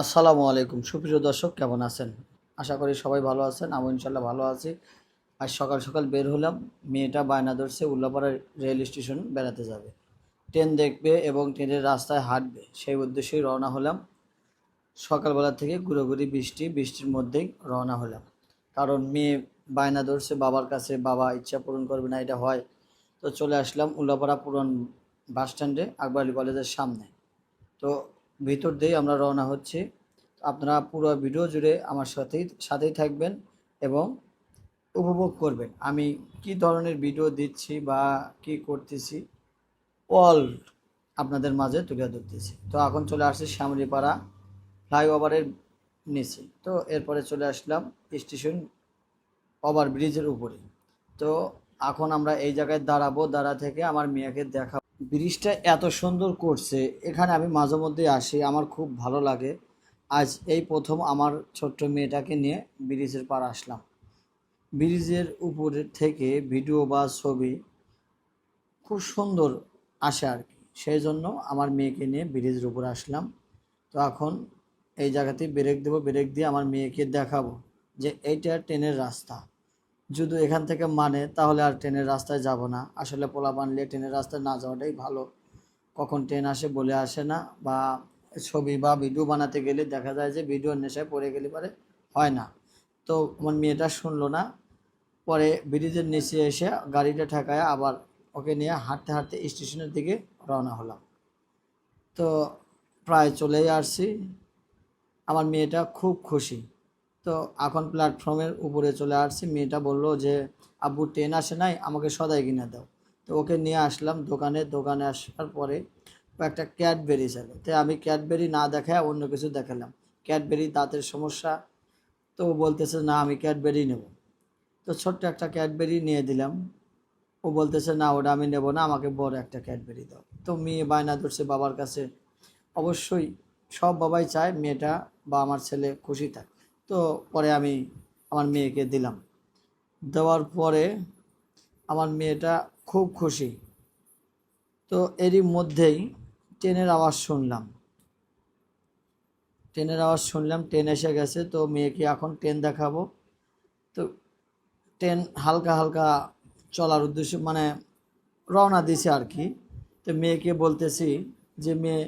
আসসালামু আলাইকুম। সুপ্রিয় দর্শক, কেমন আছেন? আশা করি সবাই ভালো আছেন। আমি ইনশাল্লাহ ভালো আছি। আজ সকাল সকাল বের হলাম। মেয়েটা বায়না ধরছে উল্লাপাড়া রেল স্টেশন বেড়াতে যাবে। ট্রেন দেখবে এবং ট্রেনের রাস্তায় হাঁটবে। সেই উদ্দেশ্যেই রওনা হলাম। সকালবেলা থেকে ঘুরোঘুরি, বৃষ্টি, বৃষ্টির মধ্যেই রওনা হলাম। কারণ মেয়ে বায়না ধরছে, বাবার কাছে বাবা ইচ্ছা পূরণ করবে না, এটা হয়। তো চলে আসলাম উল্লাপাড়া পুরন বাস স্ট্যান্ডে আকবর আলী কলেজের সামনে। তো ভিতর দিয়ে আমরা রওনা হচ্ছি। আপনারা পুরো ভিডিও জুড়ে আমার সাথেই সাথেই থাকবেন এবং উপভোগ করবেন। আমি কি ধরনের ভিডিও দিচ্ছি বা কি করতেছি অল আপনাদের মাঝে তুলে ধরতেছি। তো এখন চলে আসছি শ্যামলিপাড়া ফ্লাইওভারের নিচে। তো এরপরে চলে আসলাম স্টেশন ওভার ব্রিজের উপরে। তো এখন আমরা এই জায়গায় দাঁড়াবো, দাঁড়া থেকে আমার মেয়েকে দেখা ব্রিজটা এত সুন্দর করছে, এখানে আমি মাঝে মধ্যে আসি, আমার খুব ভালো লাগে। আজ এই প্রথম আমার ছোট্ট মেয়েটাকে নিয়ে ব্রিজের পার আসলাম। ব্রিজের উপরে থেকে ভিডিও বা ছবি খুব সুন্দর আসে আর কি। সেই জন্য আমার মেয়েকে নিয়ে ব্রিজের উপরে আসলাম। তো এখন এই জায়গাতে ব্রেক দেবো, ব্রেক দিয়ে আমার মেয়েকে দেখাবো যে এইটা ট্রেনের রাস্তা। যদি এখান থেকে মানে তাহলে আর ট্রেনের রাস্তায় যাব না। আসলে পোলা বানলে ট্রেনের রাস্তায় না যাওয়াটাই ভালো। কখন ট্রেন আসে বলে আসে না, বা ছবি বা ভিডিও বানাতে গেলে দেখা যায় যে ভিডিওর নেশায় পড়ে গেলে পরে হয় না। তো আমার মেয়েটা শুনলো না, পরে ব্রিজের নিচে এসে গাড়িটা ঠেকায় আবার ওকে নিয়ে হাঁটতে হাঁটতে স্টেশনের দিকে রওনা হলাম। তো প্রায় চলেই আসছি। আমার মেয়েটা খুব খুশি। তো এখন প্ল্যাটফর্মের উপরে চলে আসছি। মেয়েটা বলল যে, আব্বু ট্রেন আসে নাই? আমাকে সদাই কিনে দাও। তো ওকে নিয়ে আসলাম দোকানে। দোকানে আসার পরে ও একটা ক্যাডবেরি চাইলো। তো আমি ক্যাডবেরি না দেখায় অন্য কিছু দেখালাম। ক্যাডবেরি দাঁতের সমস্যা। তো ও বলতেছে, না, আমি ক্যাডবেরি নেব। তো ছোট্ট একটা ক্যাডবেরি নিয়ে দিলাম। ও বলতেছে, না, ওটা আমি নেব না, আমাকে বড় একটা ক্যাডবেরি দাও। তো মেয়ে বায়না ধরছে বাবার কাছে। অবশ্যই সব বাবাই চায়, মেয়েটা বা আমার ছেলে খুশি থাক। তো পরে আমি আমার মেয়েকে দিলাম। দেওয়ার পরে আমার মেয়েটা খুব খুশি। তো এরই মধ্যেই ট্রেনের আওয়াজ শুনলাম। ট্রেনের আওয়াজ শুনলাম, ট্রেন এসে গেছে, তো মেয়েকে এখন ট্রেন দেখাবো। তো ট্রেন হালকা হালকা চলার উদ্দেশ্যে মানে রওনা দিছে আর কি। তো মেয়েকে বলতেছি যে, মেয়ে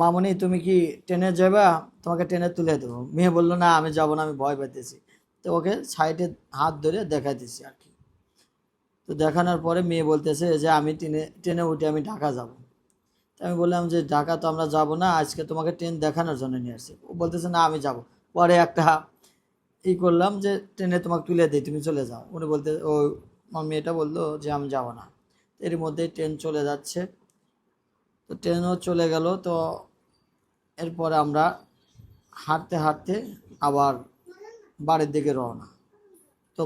মামনি, তুমি কি ট্রেনে যাবা তোমাকে ট্রেনে তুলে দেবো। মেয়ে বলল, না, আমি যাব না, আমি ভয় পেতেছি তো ওকে সাইডে হাত ধরে দেখাইতেছি আর কি। তো দেখানোর পরে মেয়ে বলতেছে যে, আমি ট্রেনে ট্রেনে উঠে আমি ঢাকা যাব। তো আমি বললাম যে, ঢাকা তো আমরা যাব না, আজকে তোমাকে ট্রেন দেখানোর জন্য নিয়ে আসছি। ও বলতেছে, না, আমি যাব। পরে একটা ই করলাম যে, ট্রেনে তোমাকে তুলে দিই, তুমি চলে যাও। উনি বলতে, ও মেয়েটা বলল যে, আমি যাব না। এর মধ্যেই ট্রেন চলে যাচ্ছে। তো ট্রেনও চলে গেল। তো এরপরে আমরা হাঁটতে হাঁটতে আবার বাড়ির দিকে রওনা। তো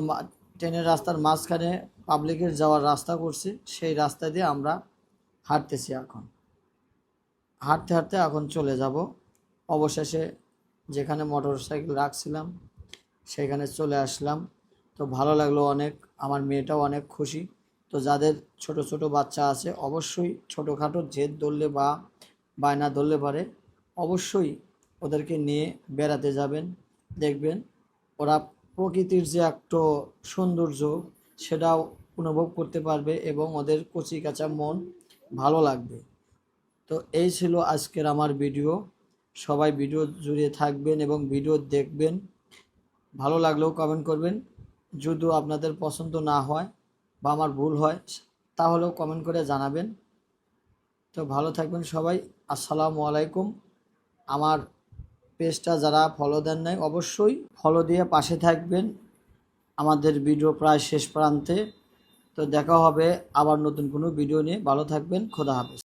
ট্রেনের রাস্তার মাঝখানে পাবলিকের যাওয়ার রাস্তা করছি, সেই রাস্তা দিয়ে আমরা হাঁটতেছি এখন। হাঁটতে হাঁটতে এখন চলে যাব। অবশেষে যেখানে মোটর সাইকেল রাখছিলাম, সেখানে চলে আসলাম। তো ভালো লাগল অনেক, আমার মেয়েটাও অনেক খুশি। তো যাদের ছোট ছোট বাচ্চা আছে, অবশ্যই ছোটোখাটো জেদ ধরলে বা বায়না ধরলে পারে অবশ্যই ওদেরকে নিয়ে বেড়াতে যাবেন, দেখবেন ওরা প্রকৃতির যে একটা সৌন্দর্য সেটাও অনুভব করতে পারবে এবং ওদের কচি কাঁচা মন ভালো লাগবে। তো এই ছিল আজকের আমার ভিডিও। সবাই ভিডিও জুড়ে থাকবেন এবং ভিডিও দেখবেন। ভালো লাগলেও কমেন্ট করবেন। যদিও আপনাদের পছন্দ না হয় বা আমার ভুল হয়, তাহলেও কমেন্ট করে জানাবেন। তো ভালো থাকবেন সবাই। আসসালামু আলাইকুম। আমার পেজটা যারা ফলো দেন নাই, অবশ্যই ফলো দিয়ে পাশে থাকবেন। আমাদের ভিডিও প্রায় শেষ প্রান্তে। তো দেখা হবে আবার নতুন কোনো ভিডিও নিয়ে। ভালো থাকবেন। খোদা হাফেজ।